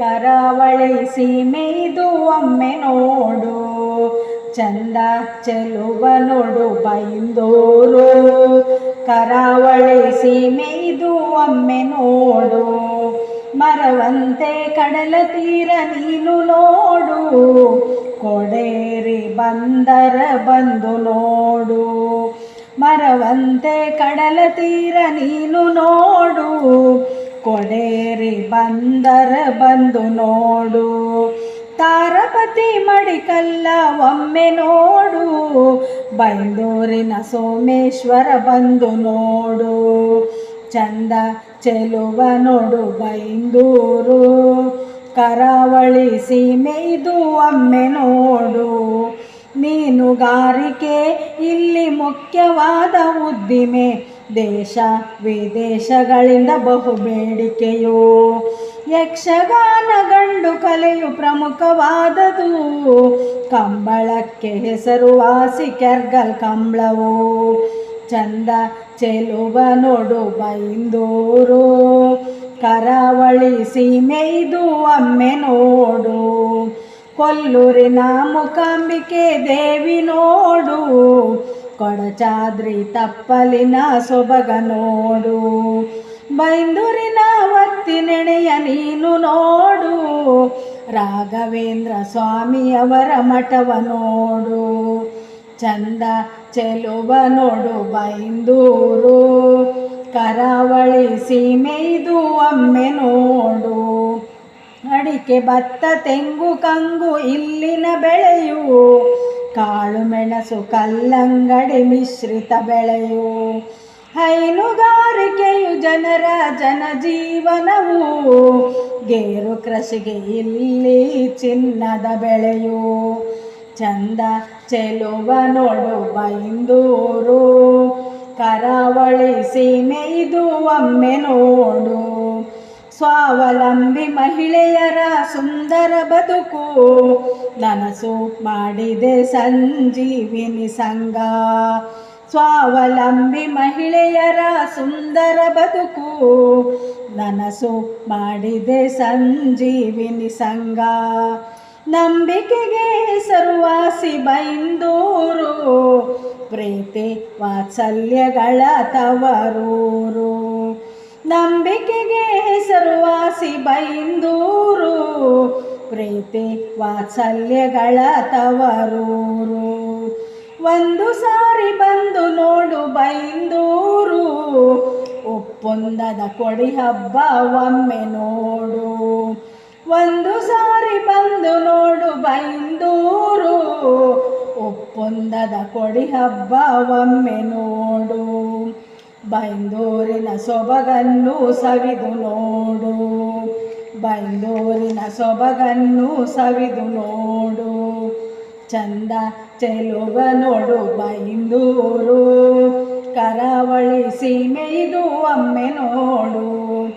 ಕರಾವಳಿ ಮೇಯ್ದು ಒಮ್ಮೆ ನೋಡು. ಚಂದ ಚೆಲುವ ನೋಡು ಬೈಂದೋರು. ಕರಾವಳಿಸಿ ಮೇಯ್ದು ಒಮ್ಮೆ ನೋಡು. ಮರವಂತೆ ಕಡಲ ತೀರ ನೀನು ನೋಡು. ಕೊಡೇರಿ ಬಂದರ ಬಂದು ನೋಡು. ಮರವಂತೆ ಕಡಲ ತೀರ ನೀನು ನೋಡು. ಕೊಡೇರಿ ಬಂದರ ಬಂದು ನೋಡು. ತಾರಪತಿ ಮಡಿಕಲ್ಲ ಒಮ್ಮೆ ನೋಡು. ಬೈಂದೂರಿನ ಸೋಮೇಶ್ವರ ಬಂದು ನೋಡು. ಚಂದ ಚೆಲುವ ನೋಡು ಬೈಂದೂರು. ಕರಾವಳಿ ಸೀಮೆ ಇದು ಒಮ್ಮೆ ನೋಡು. ಮೀನುಗಾರಿಕೆ ಇಲ್ಲಿ ಮುಖ್ಯವಾದ ಉದ್ದಿಮೆ. ದೇಶ ವಿದೇಶಗಳಿಂದ ಬಹು ಬೇಡಿಕೆಯು ಯಕ್ಷಗಾನ ಗಂಡು ಕಲೆಯು ಪ್ರಮುಖವಾದದು. ಕಂಬಳಕ್ಕೆ ಹೆಸರುವಾಸಿ ಕೆರ್ಗಲ್ ಕಂಬಳವು. ಚಂದ ಚೆಲುವ ನೋಡು ಬೈಂದೂರು ಕರಾವಳಿ ಸೀಮೆದು ಒಮ್ಮೆ ನೋಡು. ಕೊಲ್ಲೂರಿನ ಮುಕಾಂಬಿಕೆ ದೇವಿ ನೋಡು. ಕೊಡಚಾದ್ರಿ ತಪ್ಪಲಿನ ಸೊಬಗ ನೋಡು. ಬೈಂದೂರಿನ ಒತ್ತಿನೆಣೆಯ ನೀನು ನೋಡು. ರಾಘವೇಂದ್ರ ಸ್ವಾಮಿಯವರ ಮಠವ ನೋಡು. ಚಂದ ಚೆಲುವ ನೋಡು ಬೈಂದೂರು. ಕರಾವಳಿ ಸೀಮೆ ಇದು ಒಮ್ಮೆ ನೋಡು. ಅಡಿಕೆ ಭತ್ತ ತೆಂಗು ಕಂಗು ಇಲ್ಲಿನ ಬೆಳೆಯು. ಕಾಳು ಮೆಣಸು ಕಲ್ಲಂಗಡಿ ಮಿಶ್ರಿತ ಬೆಳೆಯು. ಹೈನುಗಾರಿಕೆಯು ಜನರ ಜನಜೀವನವು ಗೇರು ಕೃಷಿಗೆ ಇಲ್ಲಿ ಚಿನ್ನದ ಬೆಳೆಯು. ಚಂದ ಚೆಲುವ ನೋಡು ಬೈಂದೂರು ಕರಾವಳಿ ಸೀಮೆ ಇದು ಒಮ್ಮೆ ನೋಡು. ಸ್ವಾವಲಂಬಿ ಮಹಿಳೆಯರ ಸುಂದರ ಬದುಕು. ನನಸು ಮಾಡಿದೆ ಸಂಜೀವಿನಿ ಸಂಘ. ಸ್ವಾವಲಂಬಿ ಮಹಿಳೆಯರ ಸುಂದರ ಬದುಕು. ನನಸು ಮಾಡಿದೆ ಸಂಜೀವಿನಿ ಸಂಘ. ನಂಬಿಕೆಗೆ ಹೆಸರುವಾಸಿ ಬೈಂದೂರು. ಪ್ರೀತಿ ವಾತ್ಸಲ್ಯಗಳ ತವರೂರು. ನಂಬಿಕೆಗೆ ಹೆಸರುವಾಸಿ ಬೈಂದೂರು, ಪ್ರೀತಿ ವಾತ್ಸಲ್ಯಗಳ ತವರೂರು. ಒಂದು ಸಾರಿ ಬಂದು ನೋಡು ಬೈಂದೂರು ಒಪ್ಪೊಂದದ ಕೊಡಿ ಹಬ್ಬ ಒಮ್ಮೆ ನೋಡು. ಒಂದು ಸಾರಿ ಬಂದು ನೋಡು ಬೈಂದೂರು ಒಪ್ಪೊಂದದ ಕೊಡಿ ಹಬ್ಬ ಒಮ್ಮೆ ನೋಡು. ಬೈಂದೂರಿನ ಸೊಬಗನ್ನು ಸವಿದು ನೋಡು. ಬೈಂದೂರಿನ ಸೊಬಗನ್ನು ಸವಿದು ನೋಡು. ಚಂದ ಚೆಲುವ ನೋಡು ಬೈಂದೂರು. ಕರಾವಳಿ ಸೀಮೆ ಇದು ಒಮ್ಮೆ ನೋಡು.